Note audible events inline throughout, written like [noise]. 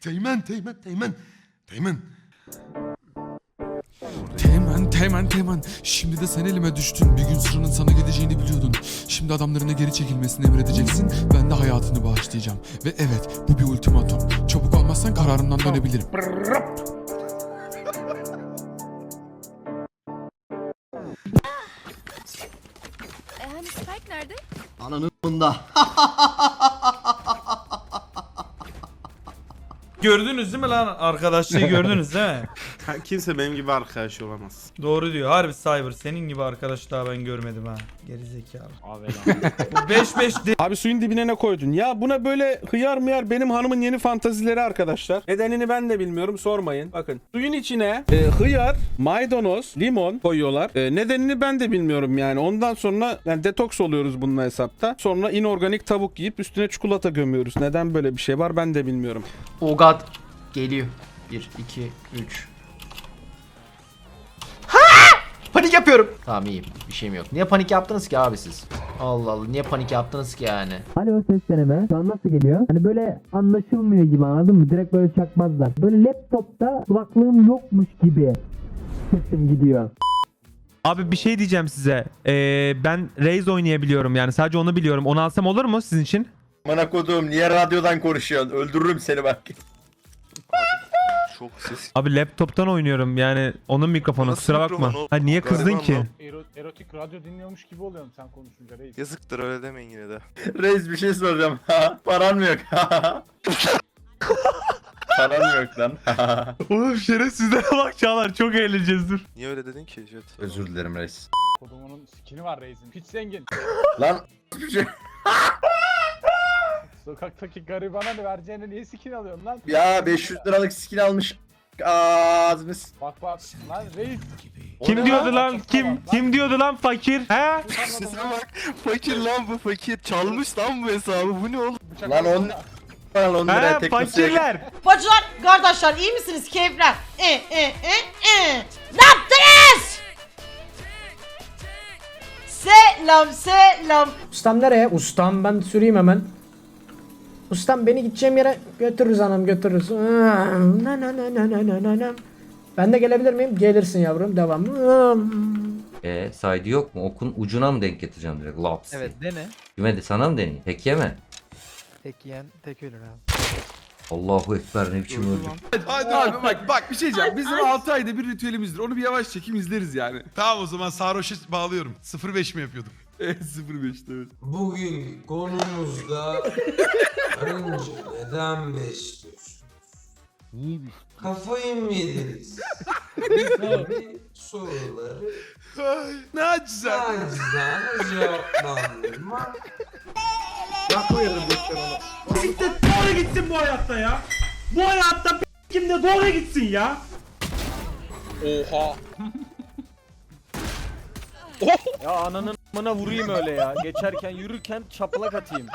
Teğmen, teğmen, teğmen. Teğmen. Teğmen, teğmen, teğmen. Şimdi de sen elime düştün. Bir gün sıranın sana geleceğini biliyordun. Şimdi adamlarına geri çekilmesini emredeceksin. Ben de hayatını bağışlayacağım. Ve evet, bu bir ultimatum. Çabuk olmazsan kararımdan dönebilirim. E hani Spike nerede? Ananın bunda. [laughs] Gördünüz değil mi lan arkadaşlığı gördünüz değil mi? [laughs] Kimse benim gibi arkadaş olamaz. Doğru diyor. Harbi Cyber senin gibi arkadaş daha ben görmedim ha. Geri zekalı. [laughs] Bu 5 5 de Abi suyun dibine ne koydun? Ya buna böyle hıyar mıyar benim hanımın yeni fantazileri arkadaşlar. Nedenini ben de bilmiyorum sormayın. Bakın suyun içine e, hıyar, maydanoz, limon koyuyorlar. E, nedenini ben de bilmiyorum yani. Ondan sonra yani detoks oluyoruz bununla hesapta. Sonra inorganik tavuk yiyip üstüne çikolata gömüyoruz. Neden böyle bir şey var ben de bilmiyorum. Oh god. Geliyor. 1, 2, 3. Panik yapıyorum. Tamam iyiyim. Bir şeyim yok. Niye panik yaptınız ki abi siz? Allah Allah. Niye panik yaptınız ki yani? Alo ses deneme. Şu an nasıl geliyor? Hani böyle anlaşılmıyor gibi anladın mı? Direkt böyle çakmazlar. Böyle laptopta kulaklığım yokmuş gibi sesim gidiyor. Abi bir şey diyeceğim size. Ee, ben Raze oynayabiliyorum yani sadece onu biliyorum. Onu alsam olur mu sizin için? Bana kodum niye radyodan konuşuyorsun? Öldürürüm seni bak. Çok ses. Abi laptoptan oynuyorum yani onun mikrofonu kusura bakma. Ha niye kızdın ki? erotik radyo dinliyormuş gibi oluyorum sen konuşunca reis. Yazıktır öyle demeyin yine de. [laughs] Reis bir şey soracağım. [laughs] Paran mı yok? [laughs] Paran mı yok lan? Oğlum şerefsizlere bak Çağlar çok eğleneceğiz dur. Niye öyle dedin ki Jet? Özür dilerim reis. Kodumunun skini var reisin. Piç zengin. Lan bir şey. Sokaktaki garibana ne vereceğine niye skin alıyorsun lan? Ya 500 liralık skin almış. Ağzını s- Bak bak lan reis. Kim diyordu lan? Kim kim diyordu lan fakir? He? Sesine bak. Fakir lan bu fakir. Çalmış lan bu hesabı. Bu ne oğlum? Lan on Lan 10 liraya He tek fakirler. Bacılar, kardeşler iyi misiniz? Keyifler. E, e, e, e. Ne yaptınız? Selam, selam. Ustam nereye? Ustam ben süreyim hemen. Ustam beni gideceğim yere götürürüz hanım götürürüz. Na, na, na, na, na, na, na, na. Ben de gelebilir miyim? Gelirsin yavrum devam. Eee saydı yok mu? Okun ucuna mı denk getireceğim direkt? Laps. Evet dene. Kime de sana mı deneyeyim? Peki yeme. Tek yiyen tek ölür abi. Allahu Ekber ne biçim öldü. Hadi abi bak bak bir şey diyeceğim. Bizim 6 ayda bir ritüelimizdir. Onu bir yavaş çekim izleriz yani. Tamam o zaman sarhoşa bağlıyorum. 05 mi yapıyorduk? 05'te [laughs] evet. Bugün konumuzda [laughs] önce neden besliyorsun? İyi bir Kafayı mı yediniz? Gibi soruları Ay, ne acıza. acizane cevaplandırma Siktir doğru gitsin bu hayatta ya. Bu hayatta kim de doğru gitsin ya. [laughs] Ya ananın amına vurayım öyle ya. Geçerken yürürken çaplak atayım.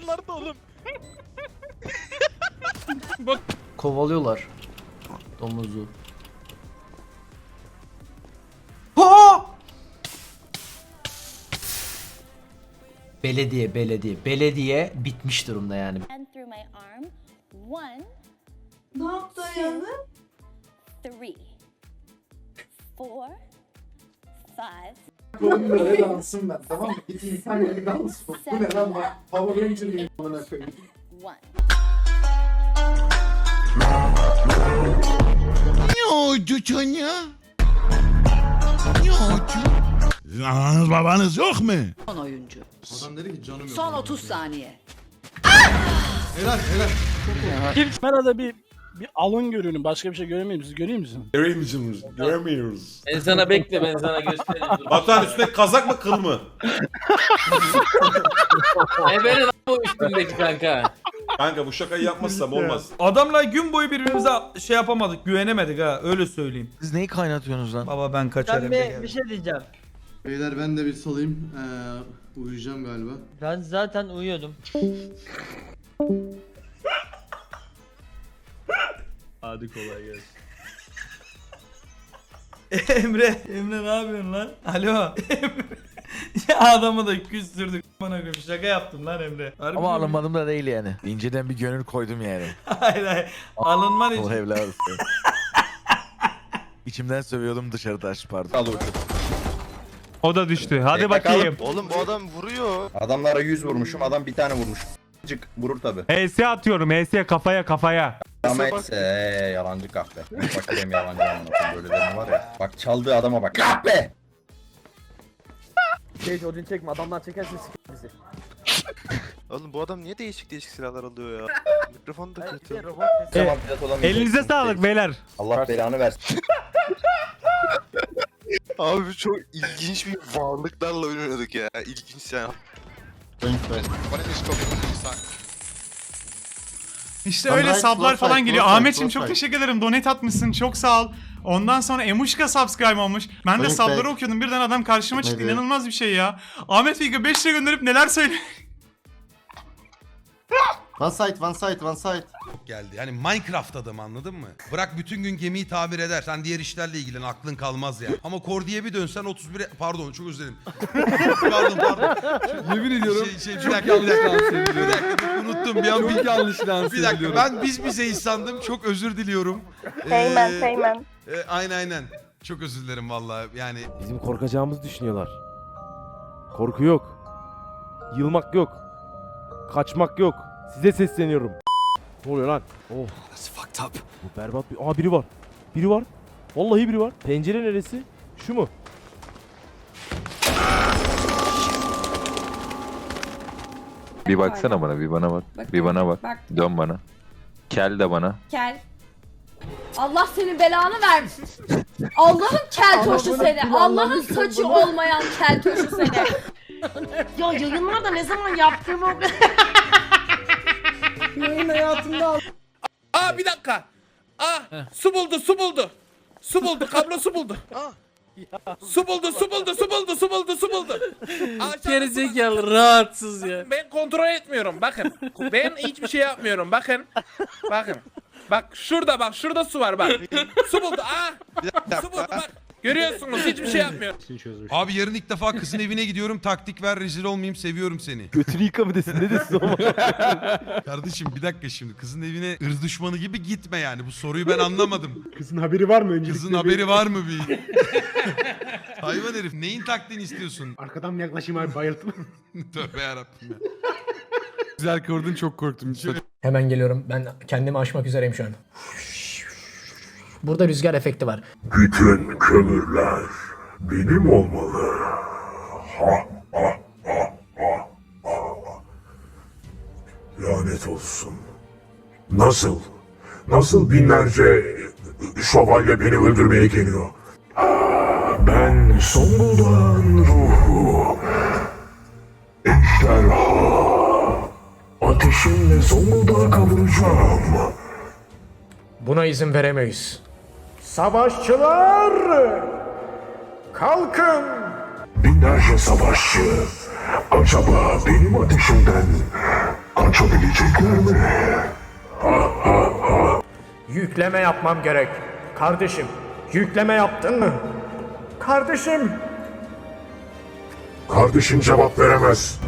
Çocuk isyanlar da oğlum. [laughs] Kovalıyorlar. Domuzu. Belediye, belediye. Belediye bitmiş durumda yani. And through my arm. One, Ne yaptın yani? three, four, five, Böyle dansım ben tamam mı? Git insan gibi dans bu. Bu ne lan bak. Power Ranger gibi amına koyayım. one. Ne oldu çocuğa? Ne oldu? Ananız babanız yok mu? Son oyuncu. Adam dedi ki canım yok. Son 30 saniye. Helal helal. Kamerada bir bir alın görünün. Başka bir şey göremiyor musunuz? Görüyor musun? Göremiyoruz. Göremiyoruz. Ben sana bekle ben sana göstereyim. [laughs] Batuhan üstüne kazak mı kıl mı? [laughs] e benim bu üstündeki kanka. Kanka bu şakayı yapmazsam olmaz. Adamla gün boyu birbirimize şey yapamadık, güvenemedik ha. Öyle söyleyeyim. Siz neyi kaynatıyorsunuz lan? Baba ben kaçarım. şey diyeceğim. Beyler ben de bir salayım. Ee, uyuyacağım galiba. Ben zaten uyuyordum. [laughs] Hadi kolay gelsin. [laughs] Emre, Emre ne yapıyorsun lan? Alo. Emre, [laughs] ya adamı da küstürdük. Bana koyayım şaka yaptım lan Emre. Harbi Ama mi? alınmadım da değil yani. İnceden bir gönül koydum yani. [laughs] hayır hayır. Alınman için. Allah evladım. İçimden sövüyordum dışarıda aç pardon. Al. O da düştü. Hadi E, bakayım. Oğlum bu adam vuruyor. Adamlara 100 vurmuşum. Adam bir tane vurmuş. Cık vurur tabi. HS atıyorum. HS kafaya kafaya. Ama etse yalancı kahpe. Bak benim yalancı anlatım böyle benim var ya. Bak çaldığı adama bak. Kahpe! Şey Odin çekme adamlar çekersin s*** bizi. [laughs] Oğlum bu adam niye değişik değişik silahlar alıyor ya? Mikrofon da kötü. E, Elinize sağlık beyler. Allah belanı versin. [laughs] Abi çok ilginç bir varlıklarla oynadık ya. İlginç yani. İşte öyle sablar falan geliyor. Ahmetciğim çok teşekkür ederim. Donate atmışsın. Çok sağ ol. Ondan sonra Emuşka subscribe olmuş. Ben de sabları okuyordum. Birden adam karşıma çıktı. İnanılmaz bir şey ya. Ahmet Figa 5 lira gönderip neler söylüyor. One side, one side, one side. Geldi. Yani Minecraft adam anladın mı? Bırak bütün gün gemiyi tamir eder. Sen diğer işlerle ilgilen. Aklın kalmaz ya. Ama Core diye bir dönsen 31 pardon çok özür dilerim. [laughs] pardon pardon. Yemin ediyorum. Şey, şey, bir dakika bir dakika. bir dakika unuttum bir an. Bir, yanlış lanse bir dakika ben biz bizeyiz sandım. Çok özür diliyorum. Teğmen, Ee, teğmen. e, aynen aynen. Çok özür dilerim vallahi. Yani Bizim korkacağımızı düşünüyorlar. Korku yok. Yılmak yok. Kaçmak yok. Size sesleniyorum. Ne oluyor lan? Oh. Bu berbat bir... Aa biri var. Biri var. Vallahi biri var. Pencere neresi? Şu mu? Bir baksana bana, bir bana bak. Bir bana bak. Bak Dön bana. Kel de bana. kel. Allah senin belanı versin. Allah'ın kel toşu seni. Allah'ın saçı olmayan kel toşu seni. [laughs] ya yayınlarda ne zaman yaptığımı Yayın hayatında Aa bir dakika. Aa su buldu su buldu. Su buldu kablo su buldu. Su buldu su buldu su buldu su buldu su buldu. [laughs] Gerizekalı rahatsız ya. Ben kontrol etmiyorum bakın. Ben hiçbir şey yapmıyorum bakın. Bakın. Bak şurada bak şurada su var bak. Su buldu aa. Su buldu bak. Görüyorsunuz hiçbir şey yapmıyorum. abi yarın ilk defa kızın evine gidiyorum. Taktik ver rezil olmayayım seviyorum seni. Götünü yıka mı desin ne desin ama. [laughs] Kardeşim bir dakika şimdi kızın evine ırz düşmanı gibi gitme yani. Bu soruyu ben anlamadım. Kızın haberi var mı Kızın haberi var mı bir? [laughs] Hayvan herif neyin taktiğini istiyorsun? Arkadan mı yaklaşayım abi bayıldım. [laughs] Tövbe yarabbim ya. Güzel kordun çok korktum. Hemen geliyorum. Ben kendimi aşmak üzereyim şu an. Burada rüzgar efekti var. Bütün kömürler benim olmalı. Lanet olsun. Nasıl? Nasıl binlerce şövalye beni öldürmeye geliyor? Ben Songuldağ'ın ruhu. Ejderha. Ateşimle Zonguldak'a kavuracağım. Buna izin veremeyiz. Savaşçılar! Kalkın! Binlerce savaşçı. Acaba benim ateşimden kaçabilecekler mi? Yükleme yapmam gerek. Kardeşim, yükleme yaptın mı? Kardeşim! Kardeşin cevap veremez.